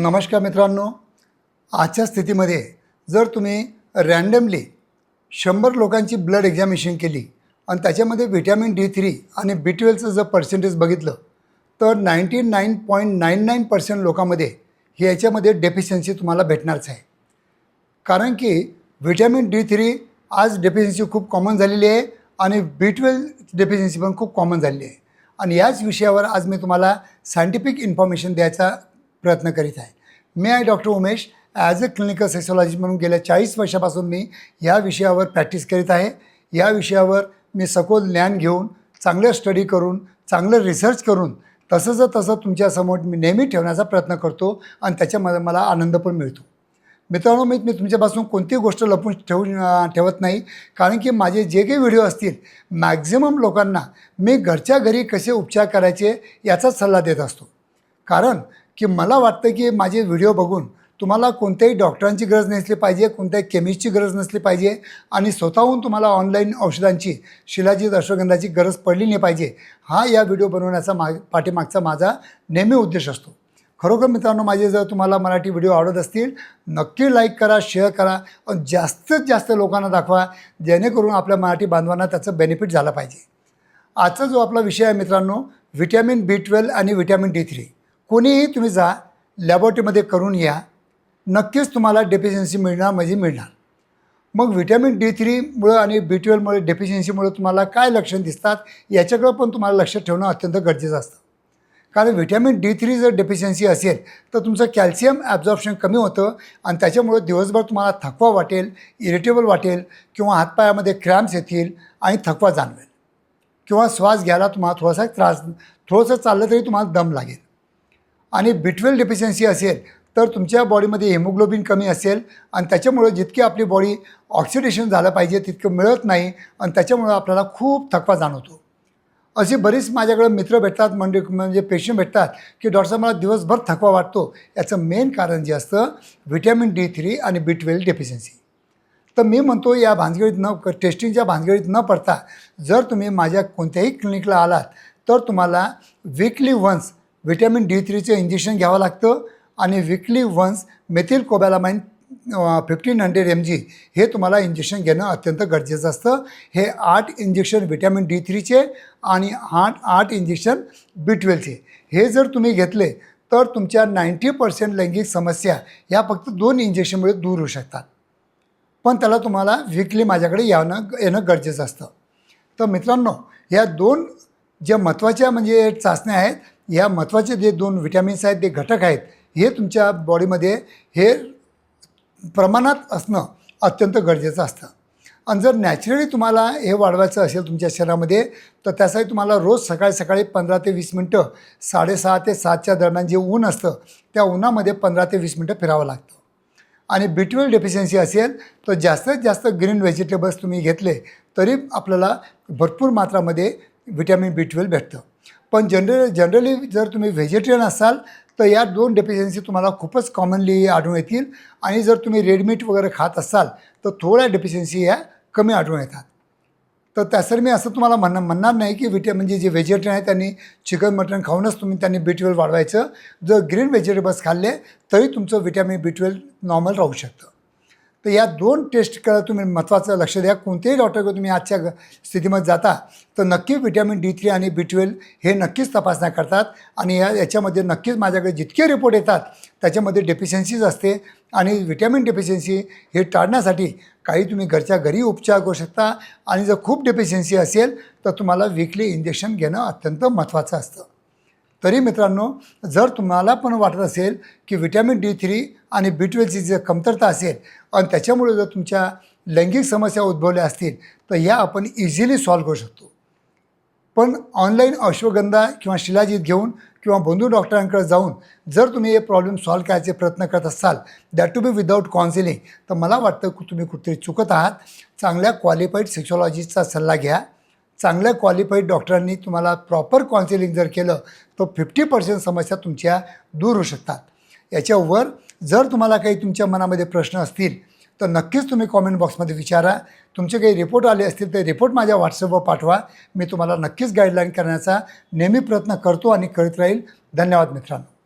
नमस्कार मित्रांनो. आजच्या स्थितीमध्ये जर तुम्ही रॅन्डमली शंभर लोकांची ब्लड एक्झामिनेशन केली आणि त्याच्यामध्ये व्हिटॅमिन डी थ्री आणि बी ट्वेल्वचं जर पर्सेंटेज बघितलं तर ninety nine point nine nine percent लोकांमध्ये हे याच्यामध्ये डेफिशियन्सी तुम्हाला भेटणारच आहे. कारण की व्हिटॅमिन डी थ्री आज डेफिशियन्सी खूप कॉमन झालेली आहे आणि बी ट्वेल्व डेफिशियन्सी पण खूप कॉमन झालेली आहे. आणि याच विषयावर आज मी तुम्हाला सायंटिफिक इन्फॉर्मेशन द्यायचा प्रयत्न करीत आहे. मी आहे doctor Umesh. As a clinical sexologist म्हणून गेल्या चाळीस वर्षापासून मी या विषयावर प्रॅक्टिस करीत आहे. या विषयावर मी सखोल ज्ञान घेऊन चांगलं स्टडी करून चांगलं रिसर्च करून तसंच तसं तुमच्यासमोर मी नेहमी ठेवण्याचा प्रयत्न करतो आणि त्याच्यामध्ये मला आनंद पण मिळतो. मित्रांनो मी मी तुमच्यापासून कोणतीही गोष्ट लपून ठेवू ठेवत नाही. कारण की माझे जे काही व्हिडिओ असतील मॅक्झिमम लोकांना मी घरच्या घरी कसे उपचार करायचे याचाच सल्ला देत असतो. कारण की मला वाटतं की माझे व्हिडिओ बघून तुम्हाला कोणत्याही डॉक्टरांची गरज नसली पाहिजे कोणत्याही केमिस्टची गरज नसली पाहिजे आणि स्वतःहून तुम्हाला ऑनलाईन औषधांची शिलाजीत अश्वगंधाची गरज पडली नाही पाहिजे हा या व्हिडिओ बनवण्याचा मा पाठीमागचा माझा नेहमी उद्देश असतो. खरोखर मित्रांनो माझे जर तुम्हाला मराठी व्हिडिओ आवडत असतील नक्की लाईक करा शेअर करा आणि जास्तीत जास्त लोकांना दाखवा जेणेकरून आपल्या मराठी बांधवांना त्याचं बेनिफिट झालं पाहिजे. आजचा जो आपला विषय आहे मित्रांनो व्हिटॅमिन बी ट्वेल्व आणि व्हिटॅमिन डी थ्री. कोणीही तुम्ही जा लॅबॉरेटरीमध्ये करून या. नक्कीच तुम्हाला डेफिशियन्सी मिळणार म्हणजे मिळणार. मग व्हिटॅमिन डी थ्रीमुळं आणि बी ट्वेल्वमुळे डेफिशियन्सीमुळे तुम्हाला काय लक्षण दिसतात याच्याकडं पण तुम्हाला लक्ष ठेवणं अत्यंत गरजेचं असतं. कारण व्हिटॅमिन डी थ्री जर डेफिशियन्सी असेल तर तुमचं कॅल्शियम ॲब्झॉर्प्शन कमी होतं आणि त्याच्यामुळे दिवसभर तुम्हाला थकवा वाटेल इरिटेबल वाटेल किंवा हातपायामध्ये क्रॅम्प्स येतील आणि थकवा जाणवेल. किंवा श्वास घ्यायला तुम्हाला थोडासा त्रास थोडंसं चाललं तरी तुम्हाला दम लागेल. आणि बिटवेल डेफिशियन्सी असेल तर तुमच्या बॉडीमध्ये हेमोग्लोबिन कमी असेल आणि त्याच्यामुळं जितकी आपली बॉडी ऑक्सिडेशन झालं पाहिजे तितकं मिळत नाही आणि त्याच्यामुळं आपल्याला खूप थकवा जाणवतो. असे बरेच माझ्याकडं मित्र भेटतात म्हणजे म्हणजे पेशंट भेटतात की डॉक्टर साहेब मला दिवसभर थकवा वाटतो. याचं मेन कारण जे असतं व्हिटॅमिन डी थ्री आणि बी ट्वेल्व डेफिशियन्सी तर मी म्हणतो या भानगडीत न टेस्टिंगच्या भानगडीत न पडता जर तुम्ही माझ्या कोणत्याही क्लिनिकला आलात तर तुम्हाला वीकली वन्स व्हिटॅमिन डी थ्रीचं इंजेक्शन घ्यावं लागतं आणि weekly once methylcobalamin fifteen hundred M G हे तुम्हाला इंजेक्शन घेणं अत्यंत गरजेचं असतं. हे आठ इंजेक्शन व्हिटॅमिन डी थ्रीचे आणि आठ आठ इंजेक्शन बी ट्वेल्वचे. हे जर तुम्ही घेतले तर तुमच्या नाईंटी पर्सेंट लैंगिक समस्या ह्या फक्त दोन इंजेक्शनमुळे दूर होऊ शकतात. पण त्याला तुम्हाला विकली माझ्याकडे यावं येणं गरजेचं असतं. तर मित्रांनो या दोन ज्या महत्त्वाच्या म्हणजे चाचण्या आहेत या महत्त्वाचे जे दोन व्हिटॅमिन्स आहेत ते घटक आहेत हे तुमच्या बॉडीमध्ये हे प्रमाणात असणं अत्यंत गरजेचं असतं. आणि जर नॅचरली तुम्हाला हे वाढवायचं असेल तुमच्या शरीरामध्ये तर त्यासाठी तुम्हाला रोज सकाळी सकाळी पंधरा ते वीस मिनटं साडेसहा ते सातच्या दरम्यान जे ऊन असतं त्या उन्हामध्ये पंधरा ते वीस मिनटं फिरावं लागतं. आणि बिटवेल डेफिशियन्सी असेल तर जास्तीत जास्त ग्रीन व्हेजिटेबल्स तुम्ही घेतले तरी आपल्याला भरपूर मात्रामध्ये व्हिटॅमिन बी ट्वेल्व भेटतं. पण जनरल जनरली जर तुम्ही व्हेजिटेरियन असाल तर या दोन डेफिशियन्सी तुम्हाला खूपच कॉमनली आढळून येतील. आणि जर तुम्ही रेडमीट वगैरे खात असाल तर थोड्या डेफिशियन्सी ह्या कमी आढळून येतात. तर त्यासाठी मी असं तुम्हाला म्हण म्हणणार नाही की विटे म्हणजे जे व्हेजिटेरियन आहे त्यांनी चिकन मटण खाऊनच तुम्ही त्यांनी बी ट्वेल्व वाढवायचं. जर ग्रीन व्हेजिटेबल्स खाल्ले तरी तुमचं व्हिटॅमिन बी ट्वेल्व नॉर्मल राहू शकतं. तर या दोन टेस्टकडे तुम्ही महत्त्वाचं लक्ष द्या. कोणत्याही डॉक्टरकडे तुम्ही आजच्या स्थितीमध्ये जाता तर नक्की व्हिटॅमिन डी थ्री आणि बी ट्वेल्व हे नक्कीच तपासण्या करतात. आणि या याच्यामध्ये नक्कीच माझ्याकडे जितके रिपोर्ट येतात त्याच्यामध्ये डेफिशियन्सीज असते. आणि व्हिटॅमिन डेफिशियन्सी हे टाळण्यासाठी काही तुम्ही घरच्या घरी उपचार करू शकता. आणि जर खूप डेफिशियन्सी असेल तर तुम्हाला विकली इंजेक्शन घेणं अत्यंत महत्त्वाचं असतं. तरी मित्रांनो जर तुम्हाला पण वाटत असेल की व्हिटॅमिन डी थ्री आणि बी ट्वेल्वची जर कमतरता असेल आणि त्याच्यामुळे जर तुमच्या लैंगिक समस्या उद्भवल्या असतील तर ह्या आपण इझिली सॉल्व करू शकतो. पण ऑनलाईन अश्वगंधा किंवा शिलाजीत घेऊन किंवा बंधू डॉक्टरांकडे जाऊन जर तुम्ही हे प्रॉब्लेम सॉल्व करायचे प्रयत्न करत असाल that to be without counselling तर मला वाटतं की तुम्ही कुठेतरी चुकत आहात. चांगल्या क्वालिफाईड सेक्सॉलॉजिस्टचा सल्ला घ्या. चांगल्या क्वालिफाईड डॉक्टरांनी तुम्हाला प्रॉपर काउन्सिलिंग जर केलं तर फिफ्टी पर्सेंट समस्या तुमच्या दूर होऊ शकतात. याच्यावर जर तुम्हाला काही तुमच्या मनामध्ये प्रश्न असतील तर नक्कीच तुम्ही कॉमेंट बॉक्समध्ये विचारा. तुमचे काही रिपोर्ट आले असतील तर रिपोर्ट माझ्या व्हॉट्सअपवर पाठवा. मी तुम्हाला नक्कीच गाईडलाईन करण्याचा नेहमी प्रयत्न करतो आणि करीत राहील. धन्यवाद मित्रांनो.